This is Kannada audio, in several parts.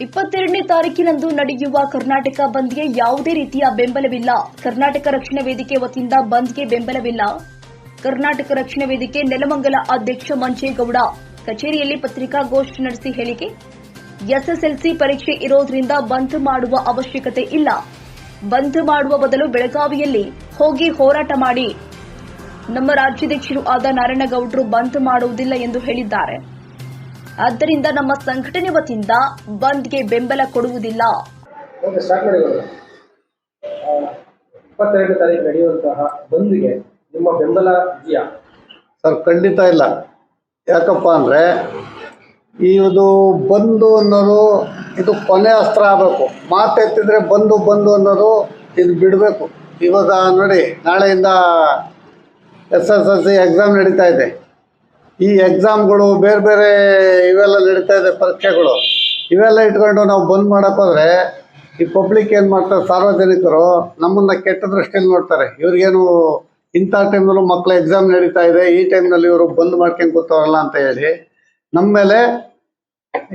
ಇಪ್ಪತ್ತೆರಡನೇ ತಾರೀಕಿನಂದು ನಡೆಯುವ ಕರ್ನಾಟಕ ಬಂದ್ಗೆ ಯಾವುದೇ ರೀತಿಯ ಬೆಂಬಲವಿಲ್ಲ. ಕರ್ನಾಟಕ ರಕ್ಷಣಾ ವೇದಿಕೆ ವತಿಯಿಂದ ಬಂದ್ಗೆ ಬೆಂಬಲವಿಲ್ಲ. ಕರ್ನಾಟಕ ರಕ್ಷಣಾ ವೇದಿಕೆ ನೆಲಮಂಗಲ ಅಧ್ಯಕ್ಷ ಮಂಚೇಗೌಡ ಕಚೇರಿಯಲ್ಲಿ ಪತ್ರಿಕಾಗೋಷ್ಠಿ ನಡೆಸಿ ಹೇಳಿಕೆ. ಎಸ್ಎಸ್ಎಲ್ಸಿ ಪರೀಕ್ಷೆ ಇರೋದ್ರಿಂದ ಬಂದ್ ಮಾಡುವ ಅವಶ್ಯಕತೆ ಇಲ್ಲ. ಬಂದ್ ಮಾಡುವ ಬದಲು ಬೆಳಗಾವಿಯಲ್ಲಿ ಹೋಗಿ ಹೋರಾಟ ಮಾಡಿ. ನಮ್ಮ ರಾಜ್ಯಾಧ್ಯಕ್ಷರು ಆದ ನಾರಾಯಣಗೌಡರು ಬಂದ್ ಮಾಡುವುದಿಲ್ಲ ಎಂದು ಹೇಳಿದ್ದಾರೆ. ಆದ್ದರಿಂದ ನಮ್ಮ ಸಂಘಟನೆ ವತಿಯಿಂದ ಬಂದ್ಗೆ ಬೆಂಬಲ ಕೊಡುವುದಿಲ್ಲ. ಇಪ್ಪತ್ತೆರಡು ತಾರೀಕು ನಡೆಯುವಂತಹ ಬಂದ್ಗೆ ನಿಮ್ಮ ಬೆಂಬಲ ಇದೆಯಾ? ಸರ್ ಖಂಡಿತ ಇಲ್ಲ. ಯಾಕಪ್ಪ ಅಂದರೆ ಇದು ಬಂದು ಅನ್ನೋದು ಇದು ಕೊನೆ ಅಸ್ತ್ರ ಆಗಬೇಕು. ಮಾತೆತ್ತಿದ್ರೆ ಬಂದು ಬಂದು ಅನ್ನೋದು ಇದು ಬಿಡಬೇಕು. ಇವಾಗ ನೋಡಿ ನಾಳೆಯಿಂದ S S L C exam ನಡೀತಾ ಇದೆ. ಈ ಎಕ್ಸಾಮ್ಗಳು ಬೇರೆ ಬೇರೆ ಇವೆಲ್ಲ ನಡೀತಾ ಇದೆ ಪರೀಕ್ಷೆಗಳು. ಇವೆಲ್ಲ ಇಟ್ಕೊಂಡು ನಾವು ಬಂದ್ ಮಾಡೋಕ್ಕೋದ್ರೆ ಈ ಪಬ್ಲಿಕ್ ಏನು ಮಾಡ್ತಾರೆ, ಸಾರ್ವಜನಿಕರು ನಮ್ಮನ್ನ ಕೆಟ್ಟ ದೃಷ್ಟಿಯಲ್ಲಿ ನೋಡ್ತಾರೆ. ಇವ್ರಿಗೇನು ಇಂಥ ಟೈಮ್ನಲ್ಲೂ ಮಕ್ಕಳ ಎಕ್ಸಾಮ್ ನಡೀತಾ ಇದೆ, ಈ ಟೈಮ್ನಲ್ಲಿ ಇವರು ಬಂದ್ ಮಾಡ್ಕೊಂಡು ಕೂತವ್ರಲ್ಲ ಅಂತ ಹೇಳಿ ನಮ್ಮ ಮೇಲೆ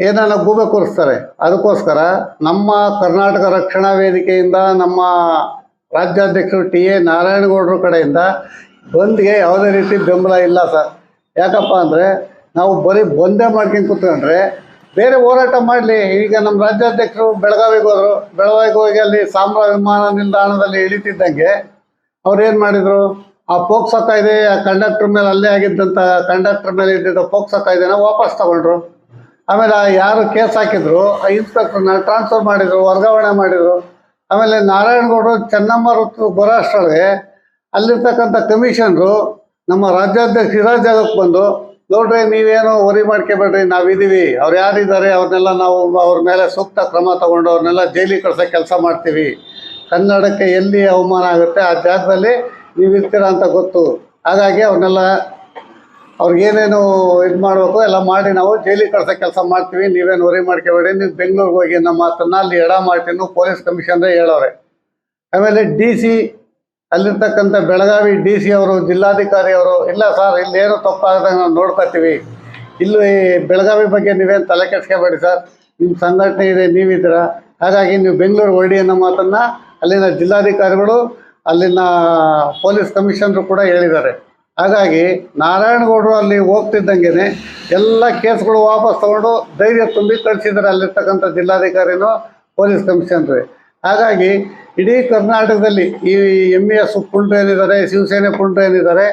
ಏನಾನ ಗೂಬೆ ಕೂರಿಸ್ತಾರೆ. ಅದಕ್ಕೋಸ್ಕರ ನಮ್ಮ ಕರ್ನಾಟಕ ರಕ್ಷಣಾ ವೇದಿಕೆಯಿಂದ, ನಮ್ಮ ರಾಜ್ಯಾಧ್ಯಕ್ಷರು ಟಿ ಎ ನಾರಾಯಣಗೌಡರ ಕಡೆಯಿಂದ ಬಂದ್ಗೆ ಯಾವುದೇ ರೀತಿ ಬೆಂಬಲ ಇಲ್ಲ ಸರ್. ಯಾಕಪ್ಪ ಅಂದರೆ ನಾವು ಬರೀ ಬಂದೇ ಮಾಡ್ಕೊಂಡು ಕೂತ್ಕೊಂಡ್ರೆ ಬೇರೆ ಹೋರಾಟ ಮಾಡಲಿ. ಈಗ ನಮ್ಮ ರಾಜ್ಯಾಧ್ಯಕ್ಷರು ಬೆಳಗಾವಿಗೆ ಹೋದರು. ಬೆಳಗಾವಿಗೆ ಹೋಗಿ ಅಲ್ಲಿ ಸಾಂಬ್ರಾ ವಿಮಾನ ನಿಲ್ದಾಣದಲ್ಲಿ ಇಳಿತಿದ್ದಂಗೆ ಅವ್ರು ಏನು ಮಾಡಿದರು? ಆ ಪೋಕ್ಸೋ ಕಾಯ್ದೆ ಆ ಕಂಡಕ್ಟರ್ ಮೇಲೆ ಅಲ್ಲೇ ಆಗಿದ್ದಂಥ ಕಂಡಕ್ಟರ್ ಮೇಲೆ ಇದ್ದಿದ್ದ ಪೋಕ್ಸೋ ಕಾಯ್ದೆನ ವಾಪಸ್ ತಗೊಂಡ್ರು. ಆಮೇಲೆ ಯಾರು ಕೇಸ್ ಹಾಕಿದ್ರು, ಆ ಟ್ರಾನ್ಸ್ಫರ್ ಮಾಡಿದ್ರು, ವರ್ಗಾವಣೆ ಮಾಡಿದ್ರು. ಆಮೇಲೆ ನಾರಾಯಣಗೌಡರು ಚೆನ್ನಮ್ಮ ವೃತ್ತ ಬರೋ ಅಷ್ಟರೊಳಗೆ ಅಲ್ಲಿರ್ತಕ್ಕಂಥ ಕಮಿಷನ್ರು ನಮ್ಮ ರಾಜ್ಯಾಧ್ಯಕ್ಷ ಇರೋ ಜಾಗಕ್ಕೆ ಬಂದು, ನೋಡ್ರಿ ನೀವೇನು ವರಿ ಮಾಡ್ಕೋಬೇಡ್ರಿ, ನಾವಿದ್ದೀವಿ. ಅವ್ರು ಯಾರಿದ್ದಾರೆ ಅವ್ರನ್ನೆಲ್ಲ ನಾವು ಅವ್ರ ಮೇಲೆ ಸೂಕ್ತ ಕ್ರಮ ತಗೊಂಡು ಅವ್ರನ್ನೆಲ್ಲ ಜೈಲಿಗೆ ಕಳ್ಸೋ ಕೆಲಸ ಮಾಡ್ತೀವಿ. ಕನ್ನಡಕ್ಕೆ ಎಲ್ಲಿ ಅವಮಾನ ಆಗುತ್ತೆ ಆ ಜಾಗದಲ್ಲಿ ನೀವು ಇರ್ತೀರಾ ಅಂತ ಗೊತ್ತು. ಹಾಗಾಗಿ ಅವ್ರನ್ನೆಲ್ಲ ಅವ್ರಿಗೇನೇನು ಇದು ಮಾಡಬೇಕು ಎಲ್ಲ ಮಾಡಿ ನಾವು ಜೈಲಿಗೆ ಕಳ್ಸೋ ಕೆಲಸ ಮಾಡ್ತೀವಿ. ನೀವೇನು ವರಿ ಮಾಡ್ಕೋಬೇಡಿ. ನೀವು ಬೆಂಗಳೂರಿಗೆ ಹೋಗಿ ನಮ್ಮ ಮಾತನ್ನ ಅಲ್ಲಿ ಎಡ ಮಾಡ್ತೀನಿ ಪೊಲೀಸ್ ಕಮಿಷನ್ರೇ ಹೇಳೋರೆ. ಆಮೇಲೆ ಡಿ ಸಿ ಅಲ್ಲಿರ್ತಕ್ಕಂಥ ಬೆಳಗಾವಿ ಡಿ ಸಿ ಅವರು, ಜಿಲ್ಲಾಧಿಕಾರಿ ಅವರು, ಇಲ್ಲ ಸರ್ ಇಲ್ಲಿ ಏನು ತಪ್ಪಾಗದಂಗೆ ನಾವು ನೋಡ್ಕೊತೀವಿ. ಇಲ್ಲಿ ಬೆಳಗಾವಿ ಬಗ್ಗೆ ನೀವೇನು ತಲೆ ಕೆಡ್ಸ್ಕೊಬೇಡಿ ಸರ್. ನಿಮ್ಮ ಸಂಘಟನೆ ಇದೆ, ನೀವಿದ್ದೀರಾ? ಹಾಗಾಗಿ ನೀವು ಬೆಂಗಳೂರು ಹೊರಡಿ ಅನ್ನೋ ಮಾತನ್ನು ಅಲ್ಲಿನ ಜಿಲ್ಲಾಧಿಕಾರಿಗಳು, ಅಲ್ಲಿನ ಪೊಲೀಸ್ ಕಮಿಷನರು ಕೂಡ ಹೇಳಿದ್ದಾರೆ. ಹಾಗಾಗಿ ನಾರಾಯಣಗೌಡರು ಅಲ್ಲಿ ಹೋಗ್ತಿದ್ದಂಗೆ ಎಲ್ಲ ಕೇಸ್ಗಳು ವಾಪಸ್ ತೊಗೊಂಡು ಧೈರ್ಯ ತುಂಬಿ ಕಳಿಸಿದ್ದಾರೆ ಅಲ್ಲಿರ್ತಕ್ಕಂಥ ಜಿಲ್ಲಾಧಿಕಾರಿನೂ ಪೊಲೀಸ್ ಕಮಿಷನರ್. ಹಾಗಾಗಿ ಇಡೀ ಕರ್ನಾಟಕದಲ್ಲಿ ಈ ಎಂ ಇ ಎಸ್ ಪುಂಡ್ರು ಏನಿದ್ದಾರೆ ಶಿವಸೇನೆ ಪುಂಡ್ರು ಏನಿದ್ದಾರೆ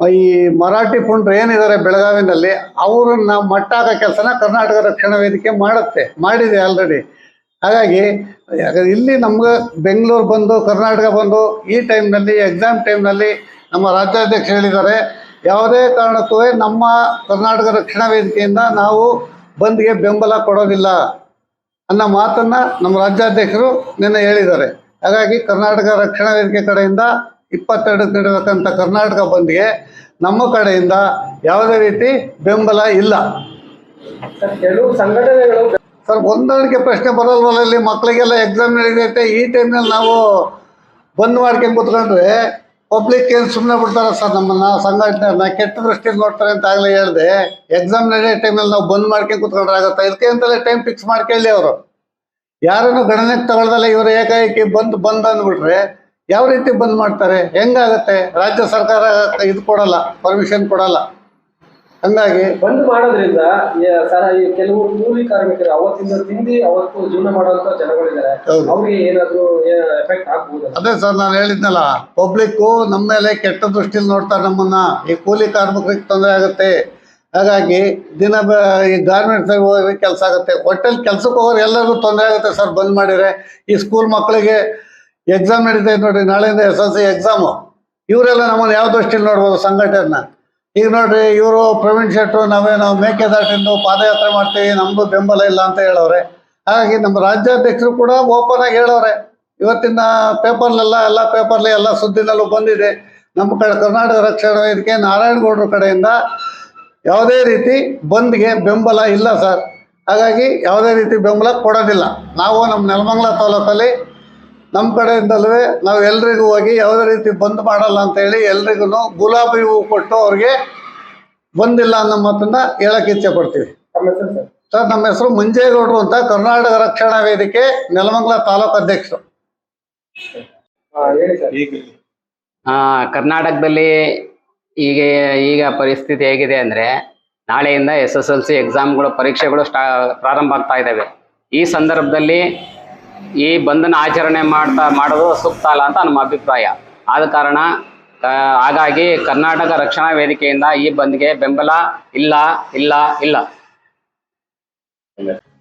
ಈ ಮರಾಠಿ ಪುಂಡ್ರು ಏನಿದ್ದಾರೆ ಬೆಳಗಾವಿನಲ್ಲಿ, ಅವ್ರನ್ನ ಮಟ್ಟಾದ ಕೆಲಸನ ಕರ್ನಾಟಕ ರಕ್ಷಣಾ ವೇದಿಕೆ ಮಾಡುತ್ತೆ, ಮಾಡಿದೆ ಆಲ್ರೆಡಿ ಹಾಗಾಗಿ ಇಲ್ಲಿ ನಮ್ಗೆ ಬೆಂಗಳೂರು ಬಂದು, ಕರ್ನಾಟಕ ಬಂದು, ಈ ಟೈಮ್ನಲ್ಲಿ ಎಕ್ಸಾಮ್ ಟೈಮ್ನಲ್ಲಿ ನಮ್ಮ ರಾಜ್ಯಾಧ್ಯಕ್ಷ ಹೇಳಿದ್ದಾರೆ, ಯಾವುದೇ ಕಾರಣಕ್ಕೂ ನಮ್ಮ ಕರ್ನಾಟಕ ರಕ್ಷಣಾ ವೇದಿಕೆಯಿಂದ ನಾವು ಬಂದ್ಗೆ ಬೆಂಬಲ ಕೊಡೋದಿಲ್ಲ. ಅನ್ನೋ ಮಾತನ್ನ ನಮ್ಮ ರಾಜ್ಯಾಧ್ಯಕ್ಷರು ನಿನ್ನೆ ಹೇಳಿದ್ದಾರೆ. ಹಾಗಾಗಿ ಕರ್ನಾಟಕ ರಕ್ಷಣಾ ವೇದಿಕೆ ಕಡೆಯಿಂದ ಇಪ್ಪತ್ತೆರಡು ನಡೆಯತಕ್ಕಂಥ ಕರ್ನಾಟಕ ಬಂದ್ಗೆ ನಮ್ಮ ಕಡೆಯಿಂದ ಯಾವುದೇ ರೀತಿ ಬೆಂಬಲ ಇಲ್ಲ. ಕೆಲವು ಸಂಘಟನೆಗಳು ಸರ್ ಹೊಂದಾಣಿಕೆ ಪ್ರಶ್ನೆ ಬರಲ್ವಲ್ಲ ಇಲ್ಲಿ ಮಕ್ಕಳಿಗೆಲ್ಲ ಎಕ್ಸಾಮ್ ನಡೆಯುತ್ತೆ. ಈ ಟೈಮ್ನಲ್ಲಿ ನಾವು ಬಂದ್ ಮಾಡ್ಕೊಂಡು ಕೂತ್ಕೊಂಡ್ರೆ ಪಬ್ಲಿಕ್ ಏನ್ ಸುಮ್ಮನೆ ಬಿಡ್ತಾರೆ ಸರ್ ನಮ್ಮನ್ನ ಸಂಘಟನೆ ಕೆಟ್ಟ ದೃಷ್ಟಿಯಿಂದ ನೋಡ್ತಾರೆ ಅಂತ ಆಗ್ಲೇ ಹೇಳಿದೆ. ಎಕ್ಸಾಮ್ ನಡೆಯೋ ಟೈಮಲ್ಲಿ ನಾವು ಬಂದ್ ಮಾಡ್ಕೊಂಡು ಕುತ್ಕೊಂಡ್ರೆ ಆಗುತ್ತೆ? ಇದಕ್ಕೆ ಅಂತಲೇ ಟೈಮ್ ಫಿಕ್ಸ್ ಮಾಡ್ಕೊಳ್ಳಿ ಅವರು. ಯಾರನ್ನು ಗಣನೆಗೆ ತಗೊಳ್ದಲ್ಲ ಇವರು ಏಕಾಏಕಿ ಬಂದ್ ಬಂದ್ ಅಂದ್ಬಿಟ್ರೆ ಯಾವ ರೀತಿ ಬಂದ್ ಮಾಡ್ತಾರೆ? ಹೆಂಗಾಗತ್ತೆ? ರಾಜ್ಯ ಸರ್ಕಾರ ಇದು ಕೊಡಲ್ಲ ಪರ್ಮಿಷನ್ ಕೊಡಲ್ಲ. ಹಂಗಾಗಿ ಬಂದ್ ಮಾಡೋದ್ರಿಂದ ಈ- ಸರ್ ಈ ಕೆಲವು ಕೂಲಿ ಕಾರ್ಮಿಕರು ಅವತ್ತಿಂದ ತಿಂದಿ ಅವತ್ತು ಜೀವನ ಮಾಡುವಂತ ಜನಗಳಿದ್ದಾರೆ. ಅವ್ರಿಗೆ ಏನಾದ್ರು ಎಫೆಕ್ಟ್ ಆಗ್ಬೋದು? ಅದೇ ಸರ್ ನಾನು ಹೇಳಿದ್ನಲ್ಲ ಪಬ್ಲಿಕ್ ನಮ್ಮ ಮೇಲೆ ಕೆಟ್ಟ ದೃಷ್ಟಿಲಿ ನೋಡ್ತಾರೆ ನಮ್ಮನ್ನ. ಈ ಕೂಲಿ ಕಾರ್ಮಿಕರಿಗೆ ತೊಂದರೆ ಆಗುತ್ತೆ. ಹಾಗಾಗಿ ದಿನ ಈ ಗಾರ್ಮೆಂಟ್ಸ್ ಹೋಗಿ ಕೆಲಸ ಆಗುತ್ತೆ. ಹೋಟೆಲ್ ಕೆಲ್ಸಕ್ಕೆ ಹೋಗೋರು ಎಲ್ಲರಿಗೂ ತೊಂದರೆ ಆಗುತ್ತೆ ಸರ್ ಬಂದ್ ಮಾಡಿದ್ರೆ. ಈ ಸ್ಕೂಲ್ ಮಕ್ಕಳಿಗೆ ಎಕ್ಸಾಮ್ ನಡೀತಾ ಇದೆ ನೋಡ್ರಿ. ನಾಳೆಯಿಂದ ಎಸ್ ಎಲ್ ಸಿ ಎಕ್ಸಾಮು ಇವರೆಲ್ಲ ನಮ್ಮನ್ನು ಯಾವ ದೃಷ್ಟಿಲಿ ನೋಡ್ಬೋದು ಸಂಘಟನೆನ? ಈಗ ನೋಡ್ರಿ, ಇವರು ಪ್ರವೀಣ್ ಶೆಟ್ರು ನಾವೇನು ಮೇಕೆದಾಟಿಂದು ಪಾದಯಾತ್ರೆ ಮಾಡ್ತೀವಿ, ನಮ್ದು ಬೆಂಬಲ ಇಲ್ಲ ಅಂತ ಹೇಳವ್ರೆ. ಹಾಗಾಗಿ ನಮ್ಮ ರಾಜ್ಯಾಧ್ಯಕ್ಷರು ಕೂಡ ಓಪನ್ ಆಗಿ ಹೇಳವ್ರೆ. ಇವತ್ತಿನ ಪೇಪರ್ಲೆಲ್ಲ, ಎಲ್ಲ ಪೇಪರ್ಲಿ ಎಲ್ಲ ಸುದ್ದಿನಲ್ಲೂ ಬಂದಿದೆ. ನಮ್ಮ ಕಡೆ ಕರ್ನಾಟಕ ರಕ್ಷಣಾ ವೇದಿಕೆ ನಾರಾಯಣಗೌಡರ ಕಡೆಯಿಂದ ಯಾವುದೇ ರೀತಿ ಬಂದ್ಗೆ ಬೆಂಬಲ ಇಲ್ಲ ಸರ್. ಹಾಗಾಗಿ ಯಾವುದೇ ರೀತಿ ಬೆಂಬಲ ಕೊಡೋದಿಲ್ಲ. ನಾವು ನಮ್ಮ ನೆಲಮಂಗಲ ತಾಲೂಕಲ್ಲಿ ನಮ್ಮ ಕಡೆಯಿಂದಲೇ ನಾವು ಎಲ್ರಿಗೂ ಹೋಗಿ ಯಾವುದೇ ರೀತಿ ಬಂದ್ ಮಾಡಲ್ಲ ಅಂತ ಹೇಳಿ ಎಲ್ರಿಗೂ ಗುಲಾಬಿ ಹೂವು ಕೊಟ್ಟು ಅವ್ರಿಗೆ ಬಂದಿಲ್ಲ ಅನ್ನೋ ಮಾತನ್ನ ಹೇಳಕ್ಕೆ ಇಚ್ಛೆ ಪಡ್ತೀವಿ. ಹೆಸರು ಸರ್? ಸರ್ ನಮ್ಮ ಹೆಸರು ಮಂಜೇಗೌಡರು ಅಂತ ಕರ್ನಾಟಕ ರಕ್ಷಣಾ ವೇದಿಕೆ ನೆಲಮಂಗಲ ತಾಲೂಕು ಅಧ್ಯಕ್ಷರು. ಆ, ಹೇಳಿ ಸರ್. ಆ, ಕರ್ನಾಟಕದಲ್ಲಿ ಈಗ ಈಗ ಪರಿಸ್ಥಿತಿ ಹೇಗಿದೆ ಅಂದರೆ ನಾಳೆಯಿಂದ ಎಸ್ ಎಸ್ ಎಲ್ ಸಿ ಎಕ್ಸಾಮ್ಗಳು ಪರೀಕ್ಷೆಗಳು ಸ್ಟಾ ಪ್ರಾರಂಭ ಆಗ್ತಾ ಇದ್ದಾವೆ ಈ ಸಂದರ್ಭದಲ್ಲಿ ಈ ಬಂಧನ ಆಚರಣೆ ಮಾಡ್ತಾ, ಮಾಡೋದು ಸೂಕ್ತ ಅಲ್ಲ ಅಂತ ನಮ್ಮ ಅಭಿಪ್ರಾಯ. ಆದ ಕಾರಣ ಹಾಗಾಗಿ ಕರ್ನಾಟಕ ರಕ್ಷಣಾ ವೇದಿಕೆಯಿಂದ ಈ ಬಂದ್ಗೆ ಬೆಂಬಲ ಇಲ್ಲ ಇಲ್ಲ ಇಲ್ಲ.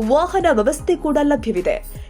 ವಾಹನ ವ್ಯವಸ್ಥೆ ಕೂಡ ಲಭ್ಯವಿದೆ.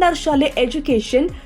ಬಿಎನ್ಆರ್ ಶಾಲೆ ಎಜುಕೇಶನ್